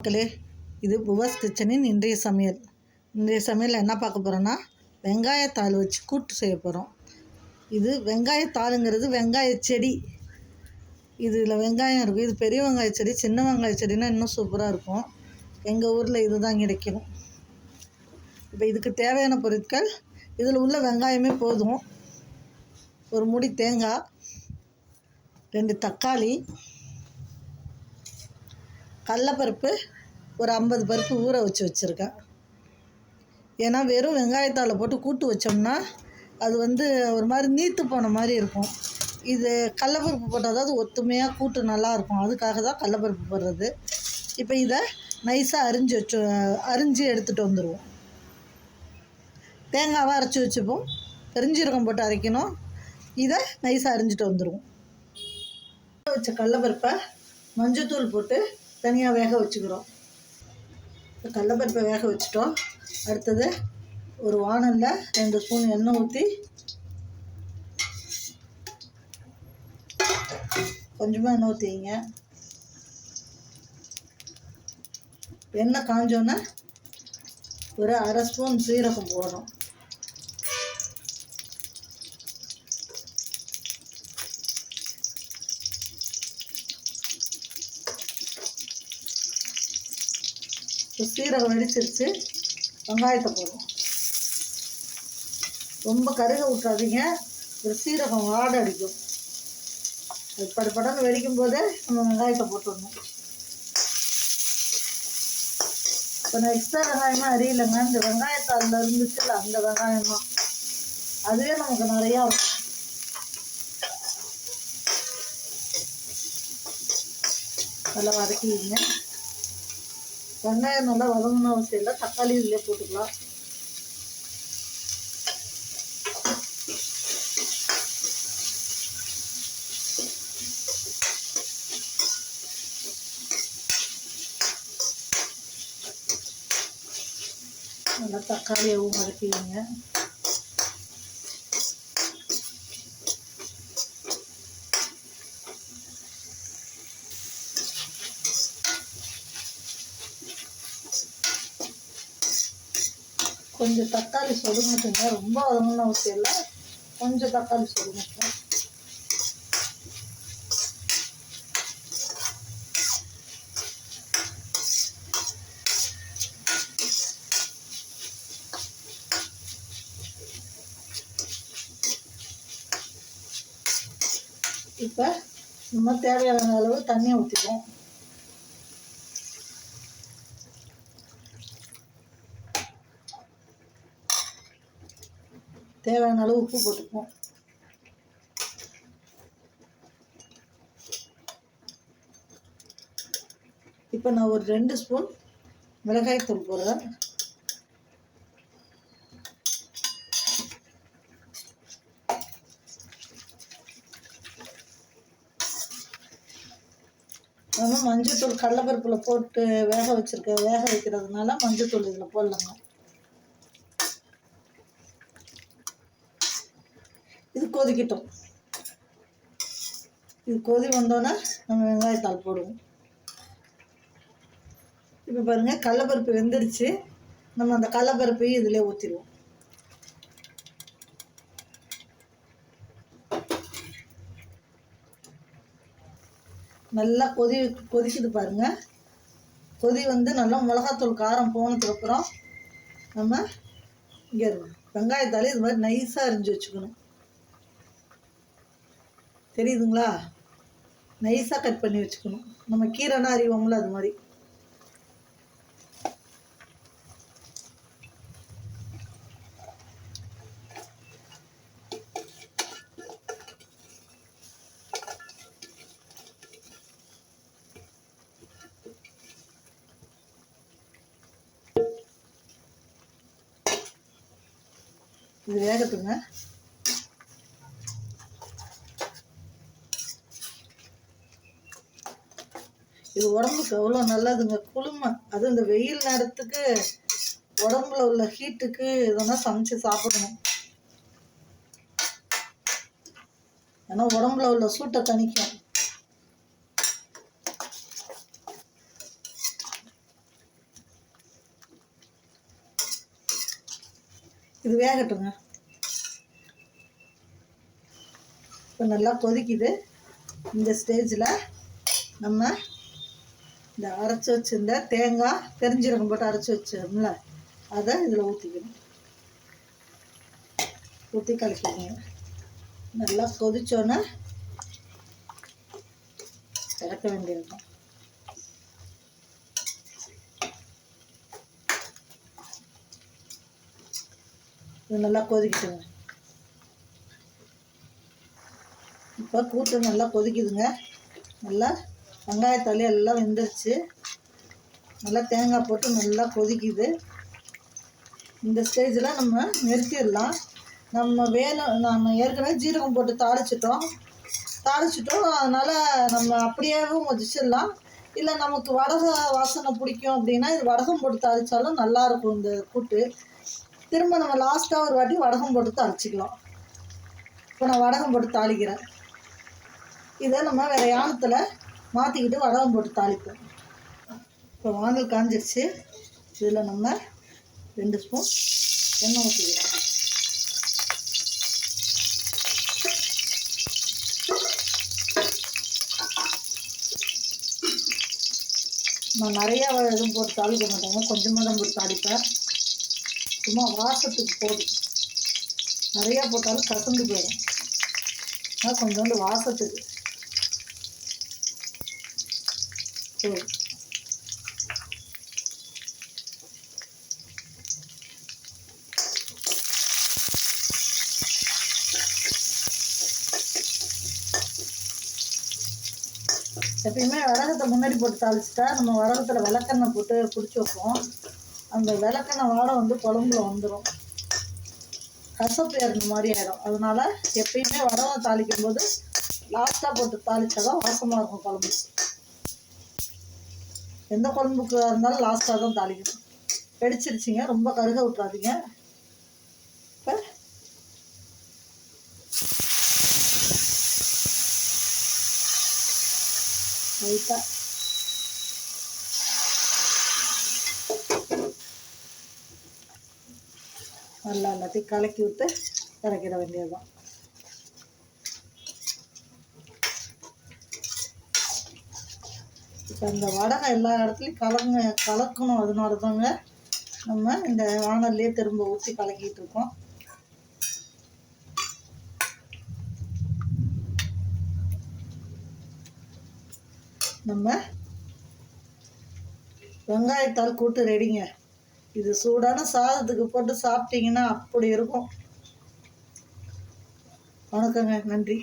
மக்களே இது புவாஸ் கிச்சனின் இன்றைய சமையல். இன்றைய சமையல் என்ன பார்க்க போகிறோன்னா வெங்காயத்தாள் வச்சு கூட்டு செய்ய போகிறோம் இது வெங்காயத்தாளுங்கிறது வெங்காய செடி. இதில் வெங்காயம் இருக்கும். இது பெரிய வெங்காய செடி சின்ன வெங்காய செடினா இன்னும் சூப்பராக இருக்கும். எங்கள் ஊரில் இதுதான் கிடைக்கும். இப்போ இதுக்கு தேவையான பொருட்கள் இதில் உள்ள வெங்காயமே போதும். ஒரு முடி தேங்காய் ரெண்டு தக்காளி கடலப்பருப்பு ஒரு ஐம்பது பருப்பு ஊற வச்சு வச்சுருக்கேன். ஏன்னா வெறும் வெங்காயத்தாளை போட்டு கூட்டு வச்சோம்னா அது வந்து ஒரு மாதிரி நீத்து போன மாதிரி இருக்கும். இது கடலப்பருப்பு போட்டால் தான் அது ஒத்துமையாக கூட்டு நல்லாயிருக்கும் அதுக்காக தான் கடலப்பருப்பு போடுறது. இப்போ இதை நைஸாக அரிஞ்சு வச்சு அரிஞ்சு எடுத்துகிட்டு வந்துடுவோம் தேங்காவை அரைச்சி வச்சுப்போம். பெருஞ்சீரகம் போட்டு அரைக்கணும். இதை நைஸாக அரிஞ்சிட்டு வந்துடுவோம் வச்ச கடலப்பருப்பை மஞ்சத்தூள் போட்டு தனியாக வேக வச்சுக்கிறோம். இப்போ கடலப்பருப்பை வேக வச்சுட்டோம். அடுத்தது ஒரு வானலில் ரெண்டு ஸ்பூன் எண்ணெய் ஊற்றி கொஞ்சமாக எண்ணெய் ஊற்றிங்க எண்ணெய் காஞ்சோன்னே ஒரு அரை ஸ்பூன் சீரகம் போடணும். இப்போ சீரகம் வெடிச்சிருச்சு. வெங்காயத்தை போடுவோம். ரொம்ப கருக விட்றாதீங்க ஒரு சீரகம் வாடை அடிக்கும். அது படம்னு வெடிக்கும் போதே நம்ம வெங்காயத்தை போட்டுடணும். இப்போ நான் எக்ஸ்ட்ரா வெங்காயமாக அறியலைங்க இந்த வெங்காயத்தாளில் இருந்துச்சுல்ல அந்த வெங்காயமாக அதுவே நமக்கு நிறையா இருக்கும் நல்லா வதக்கிடுங்க. வெங்காயம் நல்லா வதங்கணும் அவசியம் இல்லை. தக்காளி இதிலே போட்டுக்கலாம். நல்லா தக்காளியவும் வதக்கிடுங்க. கொஞ்சம் தக்காளி சொடுங்கட்டுங்க ரொம்ப வதங்கணும்னு அவசியம் இல்லை கொஞ்சம் தக்காளி சொடுங்கட்டும் இப்போ நம்ம தேவையான அளவு தண்ணியை ஊற்றிப்போம் தேவையான அளவு உப்பு போட்டுப்போம் இப்போ நான் ஒரு ரெண்டு ஸ்பூன் மிளகாய் தூள் போடுறேன். நம்ம மஞ்சத்தூள் கடலப்பருப்பில் போட்டு வேக வச்சுருக்க வேக வைக்கிறதுனால மஞ்சள் தூள் இதில் போடலாங்க இது கொதிக்கட்டும். இது கொதி வந்தோன்னே நம்ம வெங்காயத்தால் போடுவோம். இப்போ பாருங்கள் கடலப்பருப்பு வெந்துருச்சு. நம்ம அந்த கடலப்பருப்பையும் இதில் ஊற்றிடுவோம் நல்லா கொதி கொதிக்குது பாருங்க. கொதி வந்து நல்லா மிளகாத்தூள் காரம் போனதுக்கப்புறம் நம்ம இங்கே வெங்காயத்தாலே இது மாதிரி நைஸாக அரிஞ்சு வச்சுக்கணும். தெரியுதுங்களா? நைஸாக கட் பண்ணி வச்சுக்கணும். நம்ம கீரைனா அறிவோம்ல அது மாதிரி. இது வேகட்டுங்க. இது உடம்புக்கு அவ்வளோ நல்லதுங்க. குளுமை. அதுவும் இந்த வெயில் நேரத்துக்கு உடம்புல உள்ள ஹீட்டுக்கு இதெல்லாம் சமைச்சு சாப்பிடணும். ஏன்னா உடம்புல உள்ள சூட்டை தணிக்கும். இது வேகட்டுங்க. இப்போ நல்லா கொதிக்குது. இந்த ஸ்டேஜில் நம்ம இந்த அரைச்சி வச்சிருந்த தேங்காய் பெருஞ்சீரகம் போட்டு அரைச்சி வச்சோம்ல அதை இதில் ஊற்றிக்கணும் ஊற்றி கலக்கிக்கணும். நல்லா கொதிச்சோன்னே இறக்க வேண்டியிருக்கும் இது நல்லா கொதிக்கிட்டுங்க இப்போ கூட்டு நல்லா கொதிக்குதுங்க. நல்லா வெங்காயத்தள்ளி எல்லாம் வெந்துருச்சு. நல்லா தேங்காய் போட்டு நல்லா கொதிக்குது. இந்த ஸ்டேஜில் நம்ம நிறுத்திடலாம். நம்ம வேணும் நம்ம ஏற்கனவே ஜீரகம் போட்டு தாளிச்சிட்டோம். தாளிச்சிட்டோம். அதனால் நம்ம அப்படியேவும் வச்சிடலாம். இல்லை நமக்கு வடக வாசனை பிடிக்கும் அப்படின்னா இது வடகம் போட்டு தாளித்தாலும் நல்லாயிருக்கும் இந்த கூட்டு. திரும்ப நம்ம லாஸ்ட்டாக ஒரு வாட்டி வடகம் போட்டு தாளிச்சிக்கலாம். இப்போ நான் வடகம் போட்டு தாளிக்கிறேன். இதை நம்ம வேறு யானத்தில் மாற்றிக்கிட்டு வடகம் போட்டு தாளிப்போம். இப்போ வானல் காஞ்சிருச்சு. இதில் நம்ம ரெண்டு ஸ்பூன் எண்ணெய் ஊற்றிக்கிறோம் நான் நிறையா எதுவும் போட்டு தாளிக்க மாட்டேங்க கொஞ்சமாக தான் போட்டு தாளிப்பேன். சும்மா வாசத்துக்கு போதும். நிறையா போட்டாலும் கசந்து போயிடும். ஆனால் கொஞ்சோண்டு வாசத்துக்கு போதும் எப்பயுமே வரகத்தை முன்னாடி போட்டு தாளிச்சிட்டா நம்ம வடகத்தில் விளக்கெண்ணெய் போட்டு பிடிச்சி வைப்போம். அந்த விளக்கெண்ணெய் வாடை வந்து குழம்புல வந்துடும் கசப்பு ஏறின மாதிரி ஆகிடும் அதனால எப்பயுமே வடகம் தாளிக்கும் போது லாஸ்ட்டாக போட்டு தாளிச்சாதான் வாசமாக இருக்கும் குழம்பு. எந்த குழம்புக்கு இருந்தாலும் லாஸ்ட்டாக தான் தாளிக்கணும். வெடிச்சிருச்சிங்க. ரொம்ப கருக விட்றாதீங்க இப்போ லைட்டாக நல்லா எல்லாத்தையும் கலக்கி விட்டு இறக்கிட வேண்டியதுதான். இப்போ இந்த வடகம் எல்லா இடத்துலையும் கலங்க கலக்கணும். அதனால தாங்க நம்ம இந்த வானல்லையே திரும்ப ஊற்றி கலக்கிட்டு இருக்கோம். நம்ம வெங்காயத்தால் கூட்டு ரெடிங்க. இது சூடான சாதத்துக்கு போட்டு சாப்பிட்டீங்கன்னா அப்படி இருக்கும். வணக்கங்க நன்றி.